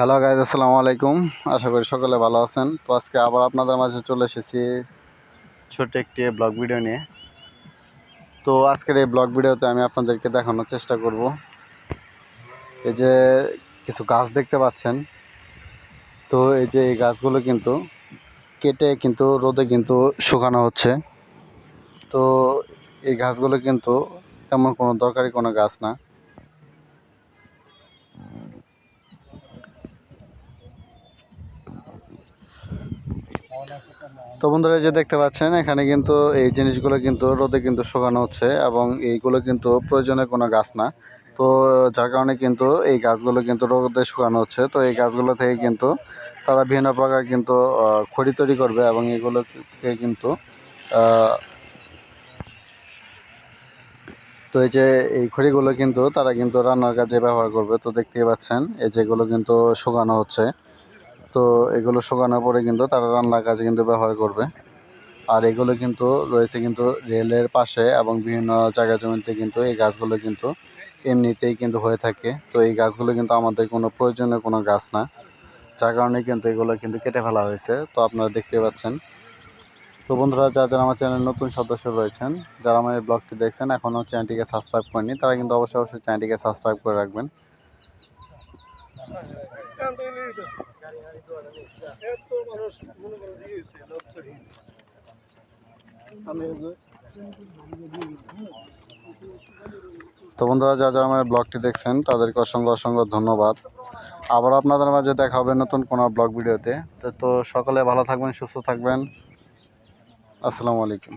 Hello guys আসসালামু আলাইকুম। আশা করি সকলে ভালো আছেন। তো আজকে আবার আপনাদের মাঝে চলে এসেছি ছোট্ট একটি ব্লগ ভিডিও নিয়ে। তো আজকের এই ব্লগ ভিডিওতে আমি আপনাদেরকে দেখানোর চেষ্টা করব। এই যে কিছু গাছ দেখতে পাচ্ছেন। তো এই যে এই গাছগুলো কিন্তু কেটে কিন্তু রোদে কিন্তু শুকানো হচ্ছে। তো এই গাছগুলো কিন্তু তেমন কোনো দরকারি কোনো গাছ না। তো বন্ধুরা যে দেখতে পাচ্ছেন, এখানে কিন্তু এই জিনিসগুলো কিন্তু রোদে কিন্তু শুকানো হচ্ছে এবং এইগুলো কিন্তু প্রয়োজনের কোনো গাছ না। তো যার কারণে কিন্তু এই গাছগুলো কিন্তু রোদে শুকানো হচ্ছে। তো এই গাছগুলো থেকে কিন্তু তারা বিভিন্ন প্রকার কিন্তু খড়ি তৈরি করবে এবং এগুলো থেকে কিন্তু তো এই যে এই খড়িগুলো কিন্তু তারা কিন্তু রান্নার কাজে ব্যবহার করবে। তো দেখতেই পাচ্ছেন, এই যেগুলো কিন্তু শুকানো হচ্ছে। তো এগুলো শুকানোর পরে কিন্তু তারা রান্নার কাজে কিন্তু ব্যবহার করবে। আর এগুলো কিন্তু রয়েছে কিন্তু রেলের পাশে এবং বিভিন্ন জায়গা জমিতে কিন্তু এই গাছগুলো কিন্তু এমনিতেই কিন্তু হয়ে থাকে। তো এই গাছগুলো কিন্তু আমাদের কোনো প্রয়োজনীয় কোনো গাছ না। যার কারণে কিন্তু এগুলো কিন্তু কেটে ফেলা হয়েছে। তো আপনারা দেখতে পাচ্ছেন। তো বন্ধুরা, যারা যারা আমার চ্যানেল নতুন সদস্য রয়েছেন, যারা আমার এই ব্লগটি দেখছেন, এখনও চ্যানেলটিকে সাবস্ক্রাইব করেনি তারা কিন্তু অবশ্যই অবশ্যই চ্যানেলটিকে সাবস্ক্রাইব করে রাখবেন। তো বন্ধুরা, যারা যারা আমার ব্লগটি দেখছেন, তাদেরকে অসংখ্য অসংখ্য ধন্যবাদ। আবার আপনাদের মাঝে দেখা হবে নতুন কোনো ব্লগ ভিডিওতে। তো সকলে ভালো থাকবেন, সুস্থ থাকবেন। আসসালামু আলাইকুম।